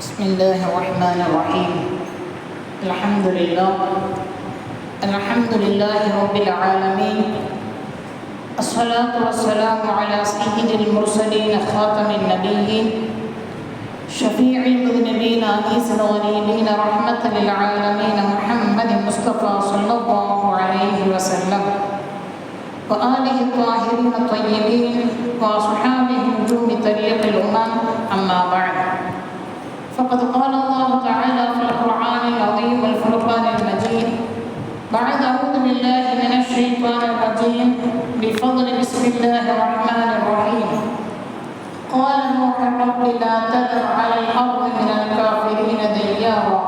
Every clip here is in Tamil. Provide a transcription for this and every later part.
بسم الله الرحمن الرحيم. الحمد لله. الحمد لله رب العالمين. الصلاة والسلام على سيد المرسلين خاتم النبيين. شفيع المذنبين أنيس الغريبين رحمة للعالمين محمد المصطفى صلى الله عليه وسلم. وآله الطاهرين الطيبين وأصحابه نجوم طريق الأمم أما بعد. فقد قال الله تعالى في القرآن العظيم والفرقان المجيد. بعد أعوذ بالله من الشيطان الرجيم. بفضل بسم الله الرحمن الرحيم. قال نوح رب لا تذر على الأرض من الكافرين ديارا.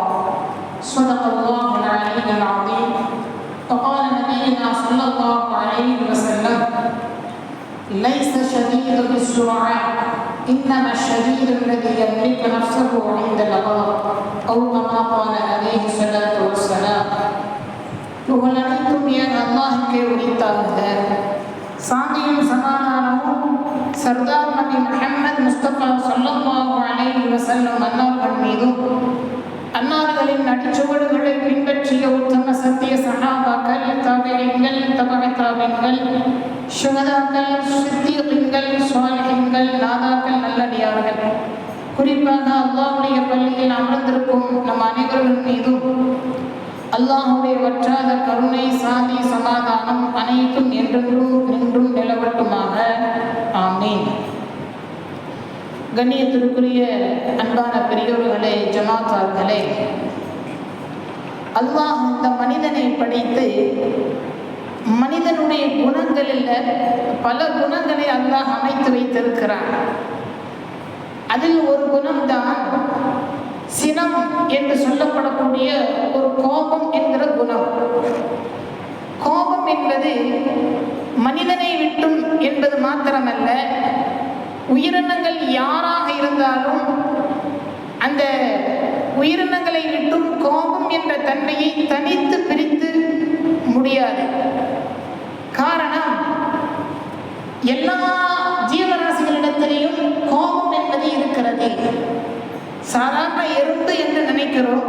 صدق الله العلي العظيم. وقال نبينا صلى الله عليه وسلم ليس شديد بالسرعة إنما الشديد الذي يملك نفسه عند الغضب أو كما قال عليه الصلاة والسلام புகழ் அனைத்தும் என் அல்லாஹுக்கே உரித்தாக சாந்தியும் சமாதானமும் சர்தார் நபி முஹம்மது முஸ்தபா ஸல்லல்லாஹு அலைஹி வஸல்லம் அன்னார்கள் மீதும் அன்னார்களின் நடிச்சுவடுகளை பின்பற்றிய உத்தம சத்திய சகாபாக்கள் தாபியங்கள் தபக சுகதாக்கள் சித்தியங்கள் சுவாலிகள் நாதாக்கள் நல்லடியார்கள். குறிப்பாக அல்லாவுடைய பள்ளியில் அமர்ந்திருக்கும் நம் அனைவர்கள் மீதும் அல்லாஹுடைய வற்றாத கருணை சாதி சமாதானம் அனைத்தும் என்றென்றும் நின்றும் நில கண்ணியத்திற்குரிய அன்பான பெரியோர்களே ஜமாத்தார்களே அல்லாஹ் இந்த மனிதனை படைத்து மனிதனுடைய குணங்களில் பல குணங்களை அல்லாஹ் அமைத்து வைத்திருக்கிறான். அதில் ஒரு குணம்தான் சினம் என்று சொல்லப்படக்கூடிய ஒரு கோபம் என்கிற குணம். கோபம் என்பது மனிதனை விட்டும் என்பது மாத்திரமல்ல உயிரினங்கள் யாராக இருந்தாலும் அந்த உயிரினங்களை விட்டும் கோபம் என்ற தன்மையை தனித்து பிரித்து முடியாது. காரணம் எல்லா ஜீவராசிகளிடத்திலையும் கோபம் என்பது இருக்கிறது. சாதாரண எறும்பு என்று நினைக்கிறோம்.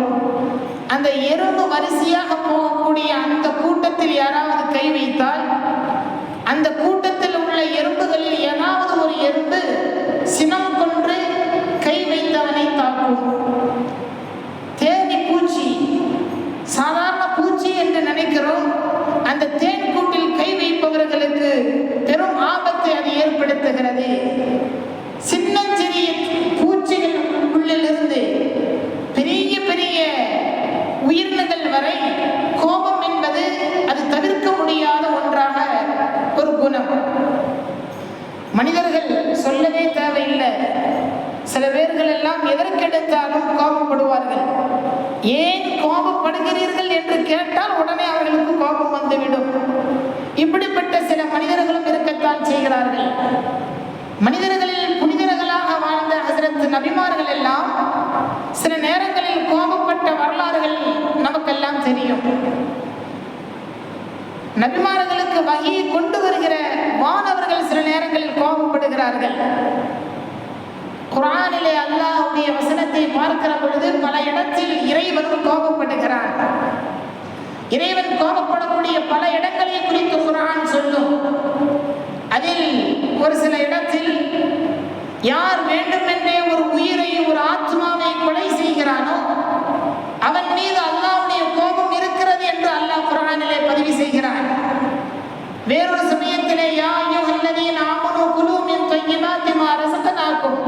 அந்த எறும்பு வரிசையாக போகக்கூடிய அந்த கூட்டத்தில் யாராவது கை வைத்தால் அந்த கூட்டத்தில் உள்ள எறும்புகளில் எறும்பு சினம் கொன்று கை வைத்தவனை தாக்கும். தேனி பூச்சி சாதாரண பூச்சி என்று நினைக்கிறோம். அந்த தேன் கூட்டில் கை வைப்பவர்களுக்கு பெரும் ஆபத்தை அது ஏற்படுத்துகிறது. சின்னஞ்சிறிய பூச்சிகள் உள்ளிலிருந்து பெரிய பெரிய உயிரினங்கள் வரை கோபம் என்பது அது தவிர்க்க முடியாத ஒன்றாக ஒரு குணம். மனிதர்கள் சொல்லவே தேவையில்லை. சில பேர்கள் எல்லாம் எதற்கெடுத்தாலும் கோபப்படுவார்கள். ஏன் கோபப்படுகிறீர்கள் என்று கேட்டால் உடனே அவர்களுக்கு கோபம் வந்துவிடும். இப்படிப்பட்ட சில மனிதர்களும் இருக்கத்தான் செய்கிறார்கள். மனிதர்களில் புனிதர்களாக வாழ்ந்த ஹசரத் நபிமார்கள் எல்லாம் சில நேரங்களில் கோபப்பட்ட வரலாறுகள் நமக்கெல்லாம் தெரியும். நபிமார்களுக்கு வகையை கொண்டு வருகிற மாணவர்கள் சில நேரங்களில் கோபப்படுகிறார்கள். குரானிலே அல்லாஹுடைய வசனத்தை பார்க்கிற பொழுது பல இடத்தில் இறைவன் கோபப்படுகிறார் இறைவன் கோபப்படக்கூடிய பல இடங்களை குறித்து குரான் சொல்லி அதில் ஒரு சில இடத்தில் யார் வேண்டுமென்றே ஒரு உயிரை ஒரு ஆத்மாவை கொலை செய்கிறானோ அவன் மீது அல்லாவுடைய கோபம் இருக்கிறது என்று அல்லாஹ் குரானிலே பதிவு செய்கிறான் வேறொரு சமயத்திலே யா யுஹல்லதீன ஆமனு குலூ மின் தய்யிபாத்தி மா ரஸக்னாக்கும்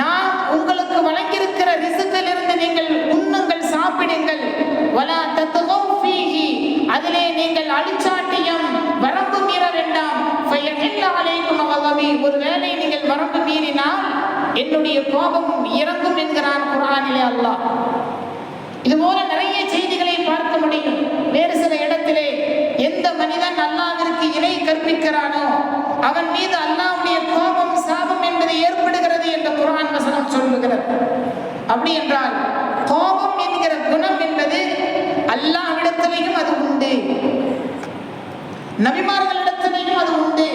நாம் உங்களுக்கு வழங்கியிருக்கிற ரிசுக்கிலிருந்து நீங்கள் உண்ணுங்கள் சாப்பிடுங்கள் வலா தத்கவ் ஃபீஹி அதிலே நீங்கள் அடிச்சாட்டியம் வரம்பு மீற வேண்டாம் ஃபயஹில்ல அலைக்கும் கதபி ஒருவேளை நீங்கள் வரம்பு மீறினால் என்னுடைய கோபம் இறங்கும் என்கிறான் குரானிலே அல்லாஹ். இதுபோல நிறைய செய்திகளை பார்க்க முடியும். வேறு சில இடத்திலே எந்த மனிதன் அல்லாவிற்கு இணை கற்பிக்கிறானோ அவன் மீது அல்லாவுடைய கோபம் சாபம் என்பது ஏற்படுகிறது என்ற குரான் வசனம் சொல்லுகிறது. அப்படி என்றால் கோபம் என்கிற குணம் என்பது அல்லாவிடத்திலையும் அது உண்டு. நபிமார்களிடத்திலையும் அது உண்டு.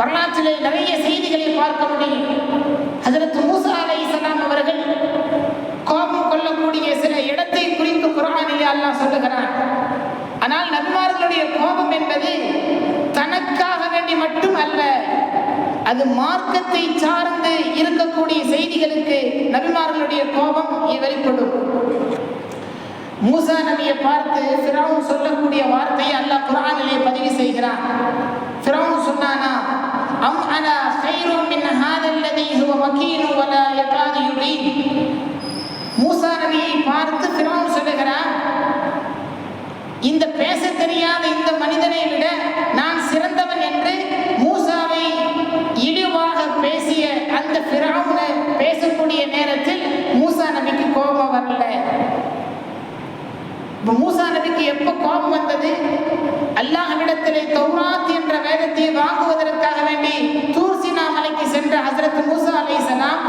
வரலாற்றிலே நிறைய செய்திகளை பார்க்க முடியும். அதற்கு மூசா அலை இஸ்லாம் அவர்கள் கோபம் கொள்ளக்கூடிய சில இடத்தை குறித்து குரானிலே அல்லாஹ் சொல்லுகிறார் ஆனால் நபிமார்களுடைய கோபம் என்பது தனக்காக வேண்டி மட்டும் அல்ல அது மார்க்கத்தை சார்ந்து இருக்கக்கூடிய செய்திகளுக்கு நபிமார்களுடைய கோபம் வெளிப்படும். மூசா நபியை பார்த்து ஃபிரௌன் சொல்லக்கூடிய வார்த்தையை அல்லாஹ் குரானிலே பதிவு செய்கிறான். ஃபிரௌன் சொன்னானா தெரியாத இந்த மனிதனை விட நான் சிறந்தவன் என்று மூசாவை இழிவாக பேசிய அந்த ஃபிரௌனை பேசக்கூடிய நேரத்தில் மூசா நபிக்கு கோபம் வரல. மூசா நபிக்கு எப்ப கோபம் வந்தது? அல்லாஹ்விடத்திலே தௌராத் என்ற வேதத்தை வாங்குவதற்காக வேண்டி தூர்சினா மலைக்கு சென்ற ஹசரத் மூசா அலைஹிஸ்ஸலாம்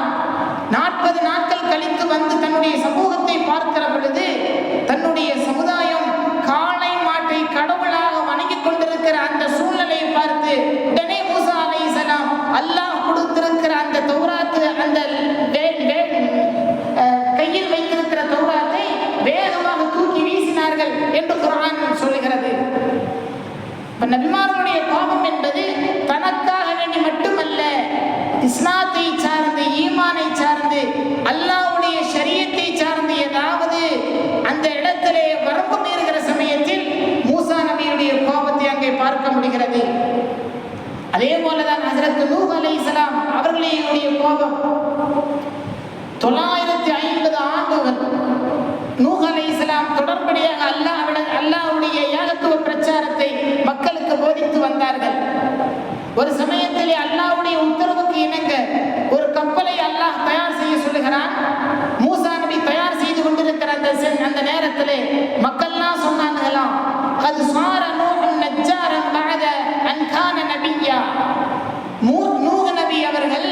நாற்பது நாட்கள் கழித்து வந்து தன்னுடைய சமூகத்தை பார்க்கிற பொழுது தன்னுடைய சமுதாயம் காளை மாட்டை கடவுளாக வணங்கிக் கொண்டிருக்கிற அந்த சூழ்நிலையை பார்த்து உடனே மூசா அலைஹிஸ்ஸலாம் அல்லாஹ் கொடுத்திருக்கிற அந்த தௌராத்து அந்த வே- வே- அஹ், கையில் வைத்திருக்கிற தௌராத்தை வேகமாக தூக்கி வீசினார்கள் என்று குர்ஆன் சொல்லுகிறது இப்ப நபிமார்களுடைய கோபம் என்பது தனக்காக வேண்டி மட்டுமல்ல இஸ்லாத்தை சார்ந்து ஈமானை சார்ந்து அல்லாஹ்வுடைய ஷரியத்தை சார்ந்து ஏதாவது அந்த இடத்திலே வரம்பு மீறுகிற சமயத்தில் மூசா நபியுடைய கோபத்தை அங்கே பார்க்க முடிகிறது அதே போலதான் ஹசரத் நூஹ் அலைஹிஸ்ஸலாம் அவர்களுடைய கோபம் தொள்ளாயிரத்தி ஐம்பது ஆண்டுகள் நூஹ் அலைஹிஸ்ஸலாம் தொடர்படியாக அல்லாஹ்விட அல்லாஹ்வுடைய ஏகத்துவ பிரச்சாரத்தை மக்களுக்கு போதித்து வந்தார்கள் ஒரு சமயத்தில் அல்லாஹ்வுடைய உத்தரவுக்கு இணங்க ஒரு கப்பலை அல்லாஹ் தயார் செய்ய சொல்லுகிறான். மூசா நபி தயார் செய்து கொண்டிருக்கிற அந்த செ- அந்த நேரத்தில் மக்கள்லாம் சொன்னாங்கலாம் அது சார நூகன் நஜ்ஜாரன் பாத அன்கான நபியா. நபிய்யா மூ- நபி அவர்கள்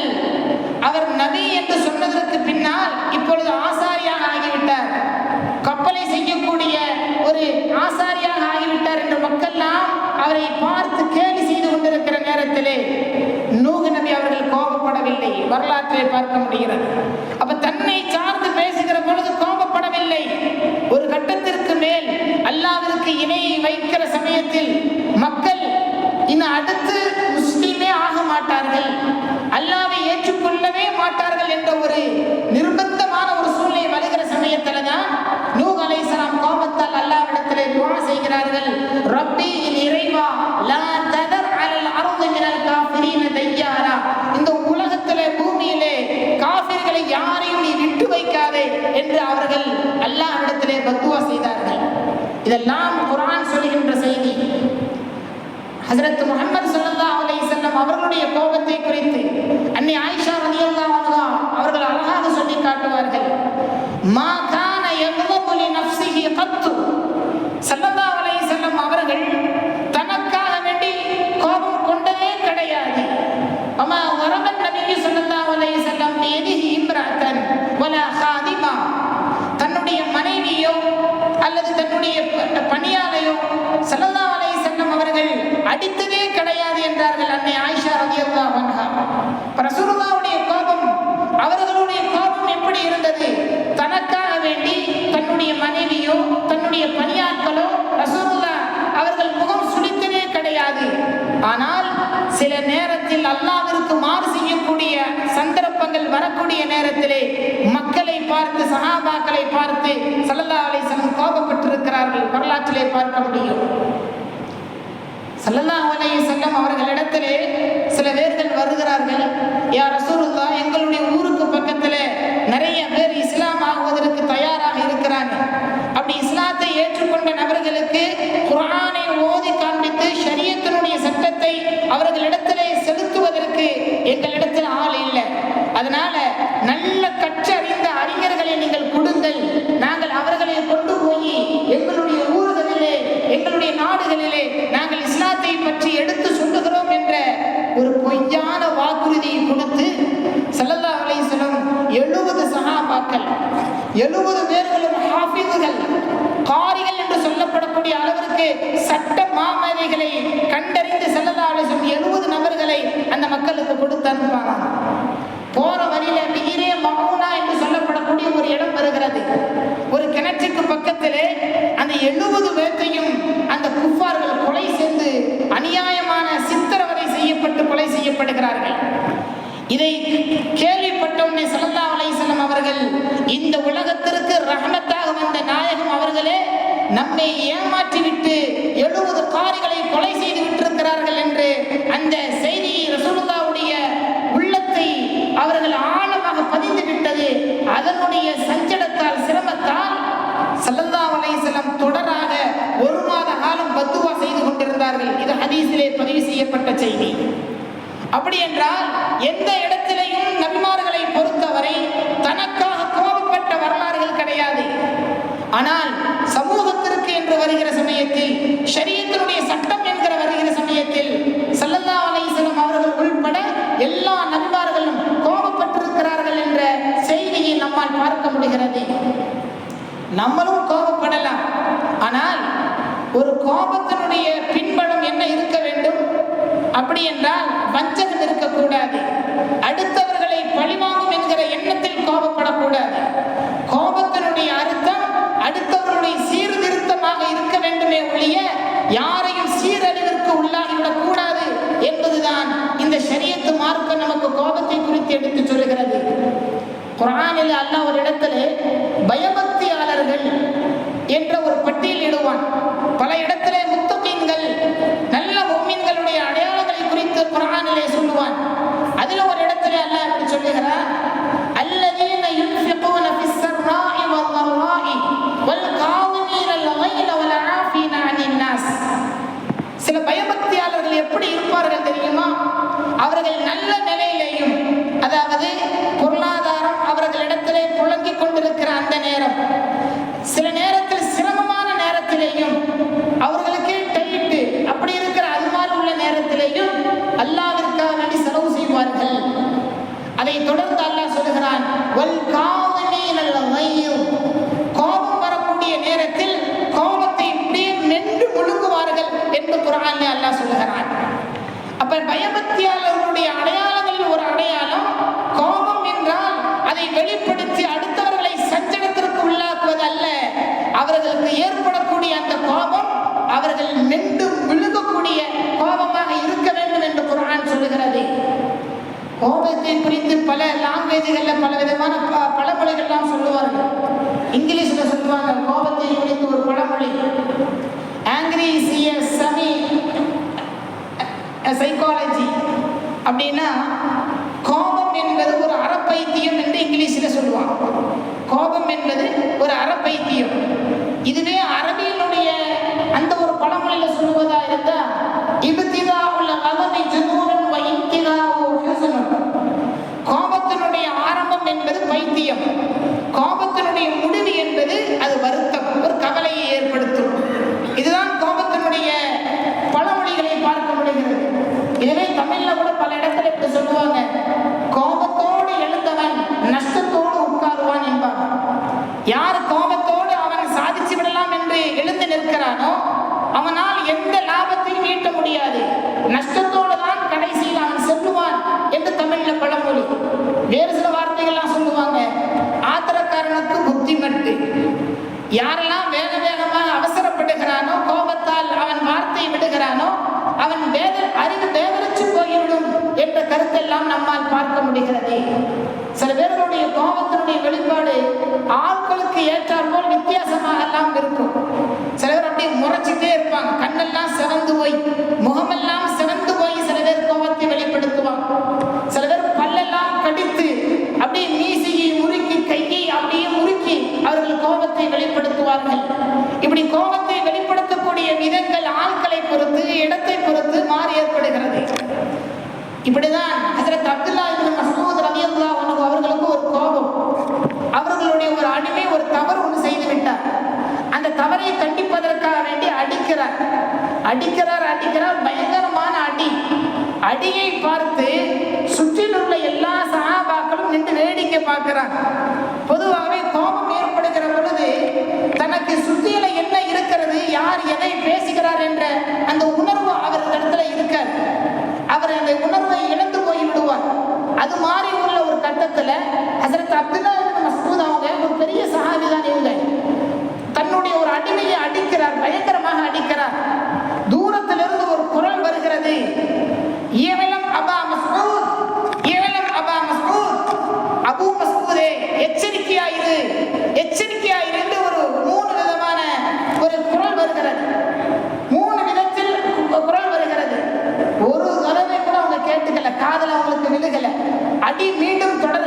அவர் நபி என்று சொன்னதற்கு பின்னால் இப்பொழுது ஆசாரியாக ஆகிவிட்டார். கப்பலை செய்யக்கூடிய ஒரு ஆசாரியாக ஆகிவிட்டார் என்று மக்கள்லாம் அவரை பார்த்து கேலி செய்து கொண்டிருக்கிற நேரத்திலே நூகு நபி அவர்கள் கோபப்படவில்லை. வரலாற்றை பார்க்க முடிகிறது. அப்ப தன்னை சார்ந்து பேசுகிற பொழுது கோபப்படவில்லை. ஒரு கட்டத்திற்கு மேல் அல்லாவிற்கு இணையை வைக்கிற சமயத்தில் மக்கள் இன்னும் அடுத்து முஸ்லீமே ஆக மாட்டார்கள். அல்லாவை ஏற்றுக்கொள்ளவே மாட்டார்கள் என்ற ஒரு நிர்பந்தமான ஒரு சூழ்நிலை வருகிற சமயத்துல தான் நூஹ் அலைஹிஸ்ஸலாம் கோபத்தால் அல்லாவிடத்திலே துவா செய்கிறார்கள். ரப்பி என் இறைவா லா ததர் அலல் அர்தி மினல் காஃபிரீன தையாரா இந்த உலகத்திலே பூமியிலே காஃபிர்களை யாரையும் நீ விட்டு வைக்காதே என்று அவர்கள் அல்லாஹ்விடத்திலே பத்துவா செய்தார்கள் இதெல்லாம் குரான் சொல்கின்ற செய்தி. ஹசரத் முகமது ஸல்லல்லாஹு அலை செல்லம் அவர்களுடைய கோபத்தை குறித்து அன்னை ஆயிஷா ரலியல்லாஹு அன்ஹா அவர்கள் அழகாக சொல்லி காட்டுவார்கள். மா கான எவ்வளவு நப்சிகி நஃப்ஸிஹி கத்து. ஸல்லல்லாஹு அலைஹி வஸல்லம் அவர்கள் தனக்காக வேண்டி கோபம் கொண்டதே கிடையாது. அம்மா வரபன் நபி ஸல்லல்லாஹு அலைஹி வஸல்லம் பியதிஹி இம்ரஅத்தன் வலா ஹாதிமா தன்னுடைய மனைவியோ அல்லது தன்னுடைய ப- பணியாளையோ ஸல்லல்லாஹு அலைஹி வஸல்லம் அவர்கள் அடித்ததே கேட்டார்கள் அன்னை ஆயிஷா ரலியல்லாஹு அன்ஹா. இப்ப கோபம் அவர்களுடைய கோபம் எப்படி இருந்தது? தனக்காக வேண்டி தன்னுடைய மனைவியோ தன்னுடைய பணியாட்களோ ரசூலுல்லா அவர்கள் முகம் சுழித்ததே கிடையாது. ஆனால் சில நேரத்தில் அல்லாவிற்கு மாறு செய்யக்கூடிய சந்தர்ப்பங்கள் வரக்கூடிய நேரத்திலே மக்களை பார்த்து சஹாபாக்களை பார்த்து சல்லல்லா அலைஹி கோபப்பட்டிருக்கிறார்கள். வரலாற்றிலே பார்க்க முடியும். ஸல்லல்லாஹு அலைஹி செல்லம் அவர்களிடத்திலே சில பேர்கள் வருகிறார்கள். யார் ரசூலுல்லாஹ் எங்களுடைய ஊருக்கு பக்கத்துல நிறைய பேர் இஸ்லாம் ஆகுவதற்கு தயாராக இருக்கிறாங்க. அப்படி இஸ்லாத்தை ஏற்றுக்கொண்ட நபர்களுக்கு குரானை ஓதி காண்பித்து ஷரியத்தினுடைய சட்டத்தை அவர்களிடத்திலே செலுத்துவதற்கு எங்களிடத்தில் ஆள் இல்லை. அதனால நல்ல கற்றறிந்த அறிஞர்களை நீங்கள் கொடுங்கள். நாங்கள் அவர்களை கொண்டு போய் எங்களுடைய நாடுகளிலே நாங்கள் இஸ்லாத்தை பற்றி எடுத்து சொல்லுகிறோம் என்ற ஒரு பொய்யான வாக்குறுதியை கொடுத்து ஸல்லல்லாஹு அலைஹி வஸல்லம் எழுபது சகாபாக்கள் எழுபது பேர்களும் ஹாஃபிதுகள் காரிகள் என்று சொல்லப்படக்கூடிய அளவிற்கு சட்ட மாமேதைகளை கண்டறிந்து ஸல்லல்லாஹு அலைஹி எழுபது நபர்களை அந்த மக்களுக்கு கொடுத்து அனுப்புவாங்க போற வழியில நீரே மகூனா என்று சொல்லப்படக்கூடிய ஒரு இடம் வருகிறது. ஒரு கிணற்றுக்கு பக்கத்திலே அந்த எழுபது பேர் குஃபார்கள் கொலை செய்து அநியாயமான சித்திரவதை செய்யப்பட்டு கொலை செய்யப்படுகிறார்கள். இதை கேள்விப்பட்டவுடனே சல்லா அலைசலம் அவர்கள் இந்த உலகத்திற்கு ரஹமத்தாக வந்த நாயகம் அவர்களே நம்மை ஏமாற்றிவிட்டு எழுபது காரிகளை கொலை செய்து விட்டிருக்கிறார்கள் என்று அந்த செய்தியை ரசூலுல்லாவுடைய உள்ளத்தை அவர்கள் கொண்டிருந்தார்கள் இது ஹதீஸிலே பதிவு செய்யப்பட்ட செய்தி. அப்படி என்றால் எந்த இடத்திலையும் நபிமார்களை பொறுத்தவரை தனக்காக கோபப்பட்ட வரலாறுகள் கிடையாது. ஆனால் சமூகத்திற்கு என்று வருகிற சமயத்தில் ஷரியத்தினுடைய சட்டம் என்கிற வருகிற சமயத்தில் சல்லல்லா அலைஹி அவர்கள் உள்பட எல்லா நபிமார்களும் கோபப்பட்டிருக்கிறார்கள் என்ற செய்தியை நம்மால் பார்க்க முடிகிறது. நம்மளும் கோபப்படலாம் ஆனால் ஒரு கோபத்தினுடைய பின்பலம் என்ன இருக்க வேண்டும் அப்படி என்றால் வஞ்சகம் இருக்கக்கூடாது அடுத்தவர்களை பழிவாங்கும் என்கிற எண்ணத்தில் கோபப்படக்கூடாது கோபத்தினுடைய அர்த்தம் அடுத்தவர்களுடைய சீர்திருத்தமாக இருக்க வேண்டுமே ஒழிய யாரையும் சீரழிவிற்கு உள்ளாகிவிடக் கூடாது என்பதுதான் இந்த ஷரியத்து மார்க்கம் நமக்கு கோபத்தை குறித்து எடுத்து சொல்லுகிறது. குரானில் அல்லாஹ் ஒரு இடத்துல பயபக்தியாளர்கள் என்ற ஒரு பட்டியல் இடுவான் பல இடத்திலே பயபக்தியாளர்களுடைய அடையாளங்களில் ஒரு அடையாளம் கோபம் என்றால் அதை வெளிப்படுத்தி அடுத்தவர்களை சஞ்சலத்திற்கு உள்ளாக்குவது அல்ல. அவர்களுக்கு ஏற்படக்கூடிய அந்த கோபம் அவர்கள் மென்று விழுகக்கூடிய கோபமாக இருக்க வேண்டும் என்று குரான் சொல்லுகிறது. கோபத்தை குறித்து பல லாங்குவேஜ்களில் பல விதமான ப- பழமொழிகள்லாம் சொல்லுவார்கள். இங்கிலீஷில் சொல்லுவாங்க கோபத்தை குறித்து ஒரு பழமொழி. ஆங்கிரி சிஎஸ் சமி சைக்காலஜி அப்படின்னா கோபம் என்பது ஒரு அறப்பைத்தியம் என்று இங்கிலீஷில் சொல்லுவாங்க. கோபம் என்பது ஒரு அறப்பைத்தியம். இதுவே அற அந்த ஒரு பழமொழியில சொல்லுவதா இருந்தா இபத்திதா உள்ள கலமை ஜுனூரன் வ இன்திகாவு ஹுஸ்னுன். கோபத்தினுடைய ஆரம்பம் என்பது பைத்தியம் கோபத்தினுடைய முடிவு என்பது அது வருத்தம் ஒரு கவலையை ஏற்படுத்தும் இதுதான் கோபத்தினுடைய பழமொழிகளை பார்க்க முடிகிறது இதுவே தமிழ்ல கூட பல இடத்துல இப்படி சொல்லுவாங்க கோபத்தோடு எழுந்தவன் நஷ்டத்தோடு உட்காருவான் என்பார் யார் கோபத்தோடு அவன் சாதிச்சு விடலாம் என்று எழுந்து நிற்கிறானோ அவனால் எந்த லாபத்தையும் ஈட்ட முடியாது நஷ்டத்தோடு தான் கடைசியில் அவன் செல்லுவான் என்று தமிழ்ல பழமொழி வேறு சில வார்த்தைகள்லாம் சொல்லுவாங்க ஆத்திரக்காரனுக்கு புத்தி மட்டு யாரெல்லாம் வேக வேகமாக அவசரப்படுகிறானோ கோபத்தால் அவன் வார்த்தை விடுகிறானோ அவன் வேத அறிவு வேதரிச்சு போய்விடும் என்ற கருத்தெல்லாம் நம்மால் பார்க்க முடிகிறது சில பேர்களுடைய கோபத்தினுடைய வெளிப்பாடு ஆட்களுக்கு ஏற்றார் போல் வித்தியாசமாக எல்லாம் இருக்கும். சில பேர் அப்படியே முறைச்சிட்டே இருப்பாங்க. கண்ணெல்லாம் சிவந்து போய் முகமெல்லாம் சிவந்து போய் சில பேர் கோபத்தை வெளிப்படுத்துவாங்க. சில பேர் பல்லெல்லாம் கடித்து அப்படியே மீசையை முறுக்கி கையை அப்படியே முறுக்கி அவர்கள் கோபத்தை வெளிப்படுத்துவார்கள். இப்படி கோபத்தை வெளிப்படுத்தக்கூடிய விதங்கள் ஆட்களை பொறுத்து இடத்தை பொறுத்து மாறி ஏற்படுகிறது. இப்படிதான் அதில் அப்துல்லா இப்னு மஸ்ஊத் ரலியல்லாஹு அன்ஹு அவர்களுக்கு ஒரு கோபம். அவர்களுடைய ஒரு அடிமை ஒரு தவறு ஒன்று செய்து விட்டார். அந்த தவறை கண்டிப்பதற்காக வேண்டி அடிக்கிறார். அடிக்கிறார் அடிக்கிறார். பயங்கரமான அடி. அடியை பார்த்து சுற்றிலுள்ள உள்ள எல்லா சகாபாக்களும் நின்று வேடிக்கை பார்க்கிறார். பொதுவாகவே கோபம் ஏற்படுகிற பொழுது தனக்கு சுத்தியில என்ன இருக்கிறது யார் எதை பேசுகிறார் என்ற அந்த உணர்வு அவர்களிடத்துல இருக்காது. அவர் அந்த உணர்வை இழந்து போய் விடுவார் அது மாதிரி உள்ள ஒரு கட்டத்துல ஹசரத் அப்துல்லா தன்னுடைய ஒரு அடிமையை அடிக்கிறார் பயங்கரமாக அடிக்கிறார். தூரத்திலிருந்து ஒரு ஒரு மூணு விதமான ஒரு குரல் வருகிறது. மூணு விதத்தில் வருகிறது. ஒரு தடவை கூட அவங்க கேட்டுக்கல காதல அவங்களுக்கு விழுகல. அடி மீண்டும் தொடர்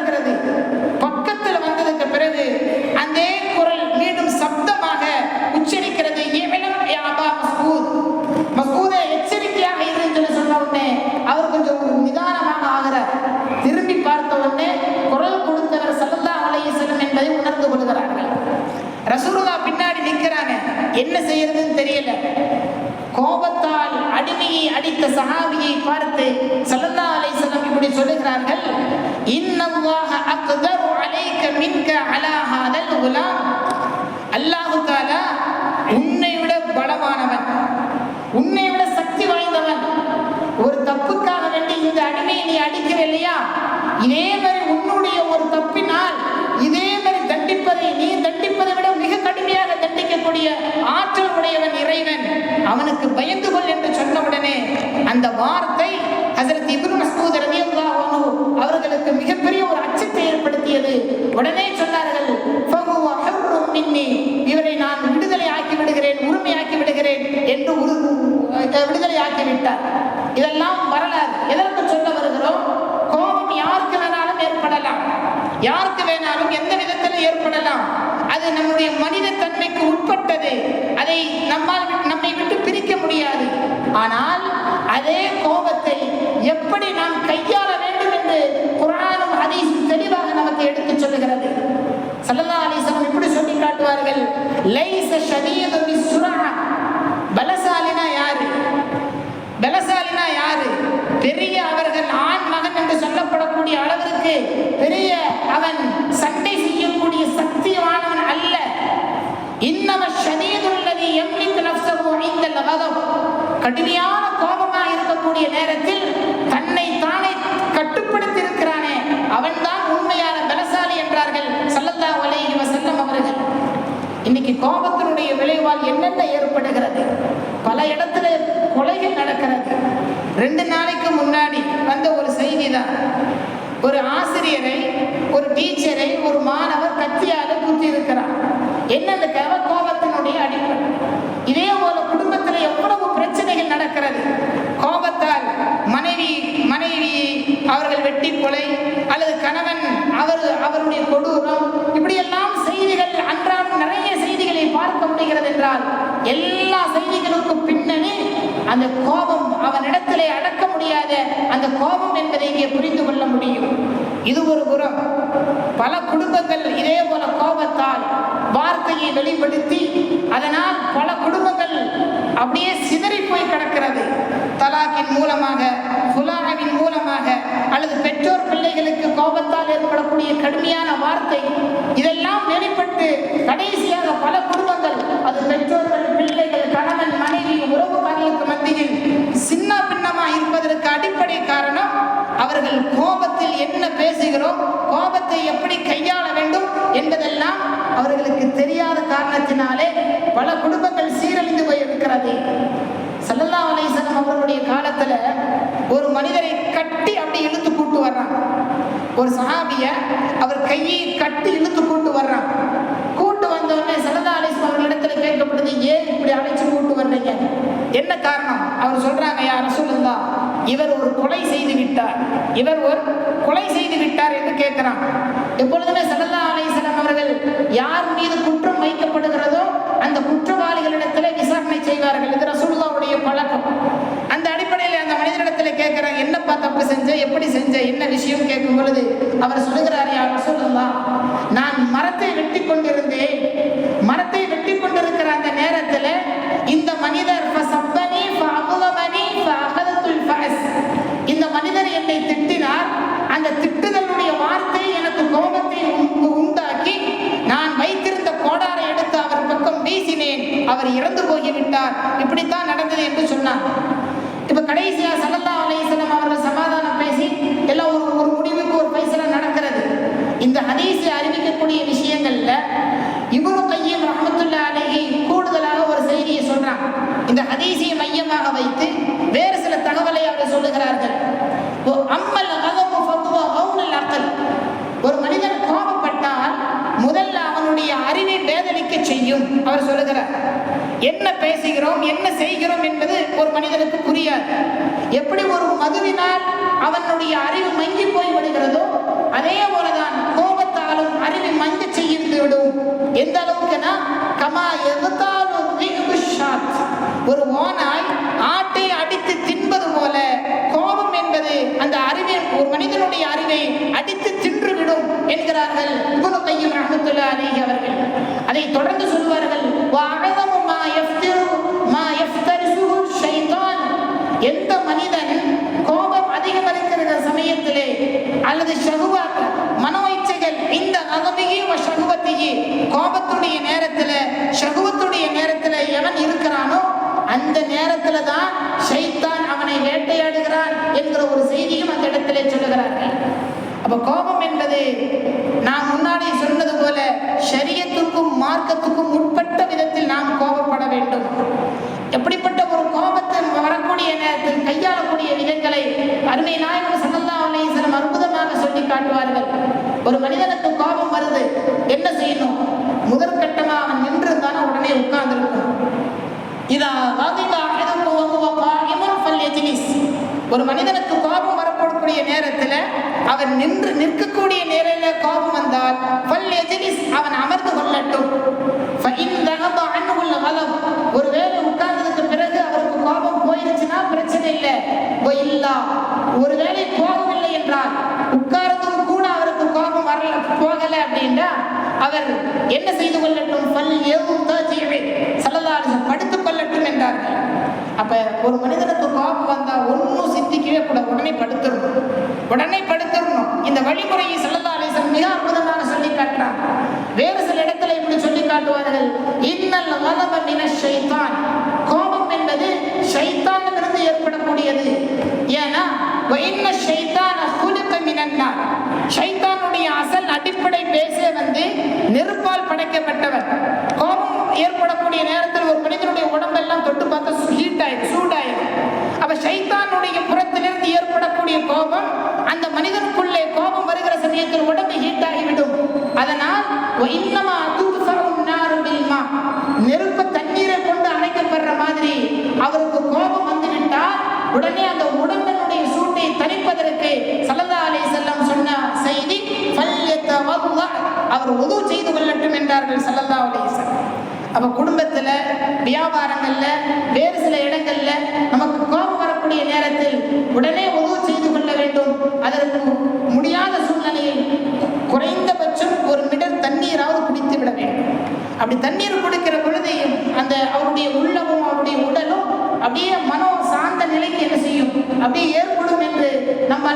என்ன செய்யறதுன்னு தெரியல. கோபத்தால் அடிமையை அடித்த சஹாபியை பார்த்து ஸல்லல்லாஹு அலைஹி இப்படி சொல்லுகிறார்கள் இன்னல்லாஹ அக்தரு அலைக மின்க அலா ஹாதல் குலாம். அல்லாஹு தாலா உன்னை விட பலமானவன் உன்னை விட சக்தி வாய்ந்தவன். ஒரு தப்புக்காக வேண்டி இந்த அடிமையை நீ அடிக்கிற இல்லையா? இதே மாதிரி உன்னுடைய ஒரு தப்பினால் இதே மாதிரி தண்டிப்பதை நீ தண்டிப்பதை விடுதலை விட்டார். இதெல்லாம் வரலாறு. எதற்கு சொல்ல வருகிறோம்? கோபம் யாருக்கு வேணாலும் ஏற்படலாம். யாருக்கு வேணாலும் எந்த விதத்திலும் ஏற்படலாம். அது நம்முடைய மனித தன்மைக்கு உட்பட்டது. அதை நம்மால் நம்மை விட்டு பிரிக்க முடியாது. ஆனால் அதே கோபத்தை எப்படி நாம் கையாள வேண்டும் என்று குரானும் ஹதீஸும் தெளிவாக நமக்கு எடுத்துச் சொல்லுகிறது. ஸல்லல்லாஹு அலைஹி இப்படி சொல்லி காட்டுவார்கள். லைச ஷதீது பிஸ்ஸுரா பலசாலினா யாரு பலசாலினா யாரு பெரிய அவர்கள் ஆண் மகன் என்று சொல்லப்படக்கூடிய பெரிய அவன் சட்டை செய்யக்கூடிய சக்தியானவன் அல்ல. இன்னம ஷதீதுல்லதி யம்லிக்கு நஃப்ஸஹு இந்தல் கதப் கடுமையான கோபமாக இருக்கக்கூடிய நேரத்தில் தன்னை தானே கட்டுப்படுத்தி இருக்கிறானே அவன்தான் உண்மையான பலசாலி என்றார்கள் ஸல்லல்லாஹு அலைஹி வஸல்லம் அவர்கள். இன்னைக்கு கோபத்தினுடைய விளைவால் என்னென்ன ஏற்படுகிறது? பல இடத்துல கொலைகள் நடக்கிறது. ரெண்டு நாளைக்கு முன்னாடி வந்த ஒரு செய்தி தான். ஒரு ஆசிரியரை ஒரு டீச்சரை ஒரு மாணவர் கத்தியால குத்தி இருக்கிறார் அந்த தேவ கோபத்தினுடைய அடிப்படை? இதே போல குடும்பத்தில் எவ்வளவு பிரச்சனைகள் நடக்கிறது? கோபத்தால் மனைவி மனைவி அவர்கள் வெட்டி கொலை அல்லது கணவன் அவர் அவருடைய கொடூரம் இப்படியெல்லாம் செய்திகள் அன்றாடம் நிறைய செய்திகளை பார்க்க முடிகிறது என்றால் எல்லா செய்திகளுக்கும் பின்னணி அந்த கோபம் அவனிடத்திலே அடக்க முடியாத அந்த கோபம் என்பதை இங்கே புரிந்து கொள்ள முடியும். இது ஒரு புறம். பல குடும்பங்கள் இதே போல கோபத்தால் வார்த்தையை வெளிப்படுத்தி அதனால் பல குடும்பங்கள் அப்படியே சிதறி போய் கிடக்கிறது. தலாக்கின் மூலமாக புலாகவின் மூலமாக அல்லது பெற்றோர் பிள்ளைகளுக்கு கோபத்தால் ஏற்படக்கூடிய கடுமையான வார்த்தை. இதெல்லாம் வெளிப்பட்டு கடைசியாக பல குடும்பங்கள் அது பெற்றோர்கள் பிள்ளைகள் கணவன் மனைவி உறவுக்காரர்களுக்கு மத்தியில் சின்ன பின்னமா இருப்பதற்கு அடிப்படை காரணம் அவர்கள் கோபத்தில் என்ன பேசுகிறோம். கோபத்தை எப்படி கையாள வேண்டும் என்பதெல்லாம் அவர்களுக்கு தெரியாத காரணத்தினாலே பல குடும்பங்கள் சீரழிந்து போயிருக்கிறது. சல்லல்லா அலைஹி அவர்களுடைய காலத்துல ஒரு மனிதரை கட்டி அப்படி இழுத்து கூட்டு வர்றான். ஒரு சஹாபிய அவர் கையை கட்டி இழுத்து கூட்டு வர்றான். வந்தவுடனே சரதா உடனே அவர்களிடத்துல கேட்கப்படுது ஏன் இப்படி அழைச்சு கூட்டு வர்றீங்க? என்ன காரணம்? அவர் சொல்றாங்க யார ரசூலுல்லாஹ் இவர் ஒரு கொலை செய்து விட்டார். இவர் ஒரு கொலை செய்து விட்டார் என்று கேட்கிறான். எப்பொழுதுமே ஸல்லல்லாஹு அலைஹி அவர்கள் யார் மீது குற்றம் வைக்கப்படுகிறதோ அந்த குற்றவாளிகளிடத்துல விசாரணை செய்வார்கள். இது ரசூல்லாவுடைய பழக்கம். அந்த அடிப்படையில் அந்த மனிதனிடத்துல கேட்கிறாங்க என்னப்பா தப்பு செஞ்ச? எப்படி செஞ்ச? என்ன விஷயம்? கேட்கும் பொழுது அவர் சொல்லுகிறார் யார் ரசூல்லா நான் மரத்தை வெட்டி கொண்டிருந்தேன் மரத்தை வெட்டி கொண்டிருக்கிற அந்த நேரத்துல இந்த மனிதர் ஃபசப்பனி ஃபஅகுலமனி ஃபஅகதத்துல் ஃபஅஸ் இந்த மனிதர் என்னை திட்டினார் அந்த திட்டுதலுடைய வார்த்தை எனக்கு கோபத்தை உண்டாக்கி நான் வைத்திருந்த கோடாரை எடுத்து அவர் பக்கம் வீசினேன். அவர் இறந்து போய்விட்டார் இப்படித்தான் நடந்தது என்று சொன்னார். இப்ப கடைசியா ஸல்லல்லாஹு அலைஹி வஸல்லம் அவர்கள் சமாதானம் பேசி எல்லாம் ஒரு ஒரு முடிவுக்கு ஒரு பைசலா நடக்கிறது இந்த ஹதீஸை அறிவிக்கக்கூடிய விஷயங்கள்ல இப்னு கையம் ரஹ்மத்துல்லாஹி அலைஹி கூடுதலாக ஒரு செய்தியை சொல்றாங்க இந்த ஹதீஸை மையமாக வைத்து வேறு சில தகவலை அவர் சொல்லுகிறார்கள் ஓ அம்மல் கதபு ஃபத்வ அவுனல் அக்கல் ஒரு மனிதன் கோபப்பட்டால் முதல்ல அவனுடைய அறிவை வேதனைக்க செய்யும் அவர் சொல்லுகிறார் என்ன பேசுகிறோம் என்ன செய்கிறோம் என்பது ஒரு மனிதனுக்கு புரியாது. எப்படி ஒரு மதுவினால் அவனுடைய அறிவு மங்கி போய் விடுகிறதோ அதே போலதான் கோபத்தாலும் அறிவை மங்க செய்து விடும். எந்த அளவுக்குனா கமா எதிர்த்தாலும் ஒரு ஓனாய் ஆட்டை அடித்து தின்பது போல கோபம் என்பது அந்த அறிவை ஒரு மனிதனுடைய அறிவை அடித்து என்கிறார்கள். இப்னு கையும் ரஹ்மத்துல்லாஹி அலைஹி அவர்கள். அதை தொடர்ந்து சொல்வார்கள் எந்த மனிதன் கோபம் அதிகம் இருக்கிற சமயத்திலே அல்லது ஷஹுவாத் மனோ இச்சைகள் இந்த அகமிகி ஷகுவத்தையே கோபத்துடைய நேரத்தில் ஷகுவத்துடைய நேரத்தில் எவன் இருக்கிறானோ அந்த நேரத்தில் தான் ஷைத்தான் அவனை வேட்டையாடுகிறான் என்கிற ஒரு செய்தியும் அந்த இடத்திலே சொல்லுகிறார்கள். அப்ப கோபம் என்பது நான் முன்னாடி சொன்னது போல ஷரியத்துக்கும் மார்க்கத்துக்கும் உட்பட்ட விதத்தில் நாம் கோபப்பட வேண்டும். எப்படிப்பட்ட ஒரு கோபத்தை வரக்கூடிய நேரத்தில் கையாளக்கூடிய விதங்களை அருமை நாயகம் ஸல்லல்லாஹு அலைஹி அற்புதமாக சொல்லி காட்டுவார்கள். ஒரு மனிதனுக்கு கோபம் வருது என்ன செய்யணும்? முதற்கட்டமா அவன் நின்று தானே உடனே உட்கார்ந்திருக்கணும். இதா வாதிபா அஹதுக்கும் ஒரு மனிதனுக்கு கோபம் வரக்கூடிய நேரத்தில் அவர் நின்று நிற்கக்கூடிய நேரில் கோபம் வந்தால் ஃபல்யஜ்லிஸ் அவன் அமர்ந்து கொள்ளட்டும். ஃபஇன் தஹப அன்ஹுல் கலம் ஒருவேளை உட்கார்ந்ததுக்கு பிறகு அவருக்கு கோபம் போயிருச்சுன்னா பிரச்சனை இல்லை. இல்லா ஒருவேளை போகவில்லை என்றால் உட்கார்ந்தும் கூட அவருக்கு கோபம் வரல போகல அப்படின்னா அவர் என்ன செய்து கொள்ளட்டும்? பல் ஏவும் சல்லல்லாஹு படுத்துக் கொள்ளட்டும் என்றார்கள். அப்ப ஒரு மனிதனுக்கு காப்பு வந்தா ஒன்றும் சிந்திக்கவே கூட உடனே படுத்துடணும். உடனே படுத்துடணும். இந்த வழிமுறையை சல்லல்லா அலிசன் மிக அற்புதமாக சொல்லி காட்டுறான் வேறு சில இடத்துல இப்படி சொல்லி காட்டுவார்கள். இன்னல் வலப ஷைத்தான். கோபம் என்பது ஷைத்தானிலிருந்து ஏற்படக்கூடியது. ஏன்னா வைன்ன ஷைத்தான குலுக்க மினன்னார். ஷைத்தானுடைய அசல் அடிப்படை பேசே வந்து நெருப்பால் படைக்கப்பட்டவர். கோபம் ஏற்படக்கூடிய நேரத்தில் ஒரு மனிதனுடைய உடம்பெல்லாம் தொட்டு பார்த்தா ஹீட் ஆயிடும் சூடாயிடும் அப்ப ஷைத்தானுடைய புறத்திலிருந்து ஏற்படக்கூடிய கோபம் அந்த மனிதனுக்குள்ளே கோபம் வருகிற சமயத்தில் உடம்பு ஹீட் ஆகிவிடும். அதனால் இன்னமா தூஃபரும் நெருப்பு தண்ணீரை கொண்டு அணைக்கப்படுற மாதிரி அவருக்கு கோபம் வந்துவிட்டால் உடனே அந்த உடம்பினுடைய சூட்டை தணிப்பதற்கு சல்லல்லா செல்லம் சொன்ன செய்தி அவர் உதவு செய்து கொள்ளட்டும் என்றார்கள் சல்லல்லா அலைஹி செல்லம் அப்ப குடும்பத்துல வியாபாரங்கள்ல வேறு சில இடங்கள்ல நமக்கு கோபம் வரக்கூடிய நேரத்தில் உடனே உதவு செய்து கொள்ள வேண்டும். அதற்கு முடியாத சூழ்நிலையில் குறைந்தபட்சம் ஒரு மிடர் தண்ணீராவது குடித்து விட வேண்டும். அப்படி தண்ணீர் குடிக்கிற பொழுது அந்த அவருடைய உள்ளமும் அவருடைய உடலும் அப்படியே மனோ சார்ந்த நிலைக்கு என்ன செய்யும்? அப்படியே ஏற்படும் என்று நம்ம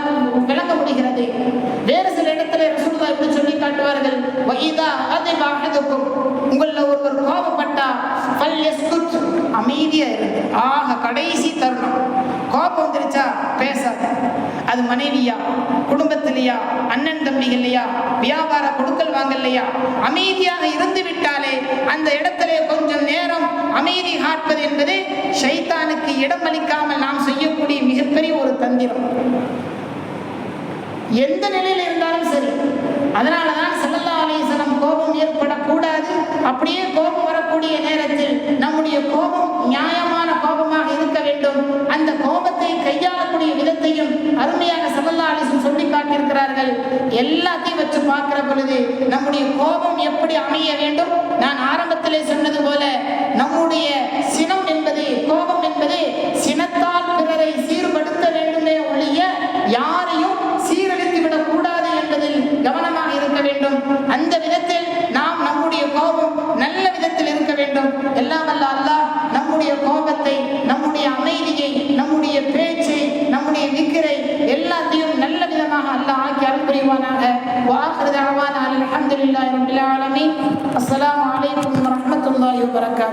விளங்க முடிகிறது வேறு சில இடத்துல ரசூலுல்லாஹ் இப்படி சொல்லி காட்டுவார்கள். வைதா அதை பாகதுக்கும் உங்களில் ஒருவர் கோபப்பட்டா ஃபல் யஸ்குத் அமைதியா இருந்து. ஆக கடைசி தருணம். கோபம் வந்துருச்சா? பேசாது. அது மனைவியா? குடும்பத்திலையா? அண்ணன் தம்பிகள்லையா? வியாபார கொடுக்கல் வாங்கலையா அமைதியாக இருந்து விட்டாலே அந்த இடத்திலே கொஞ்சம் நேரம் அமைதி காட்பது என்பது ஷைத்தானுக்கு இடம் அளிக்காமல் நாம் செய்யக்கூடிய மிகப்பெரிய ஒரு தந்திரம். எந்த நிலையில் இருந்தாலும் சரி அதனால தான் அலிசனம் கோபம் ஏற்படக்கூடாது. அப்படியே கோபம் வரக்கூடிய நேரத்தில் நம்முடைய கோபம் நியாயமான கோபமாக இருக்க வேண்டும். அந்த கோபத்தை கையாளக்கூடிய விதத்தையும் அருமையாக செல்லல்லா அலிசன் சொல்லி காட்டியிருக்கிறார்கள். எல்லாத்தையும் வச்சு பார்க்கிற பொழுது நம்முடைய கோபம் எப்படி அமைய வேண்டும்? நான் ஆரம்பத்திலே சொன்னது போல நம்முடைய சினம் என்பது கோபம் என்பது சின para cá,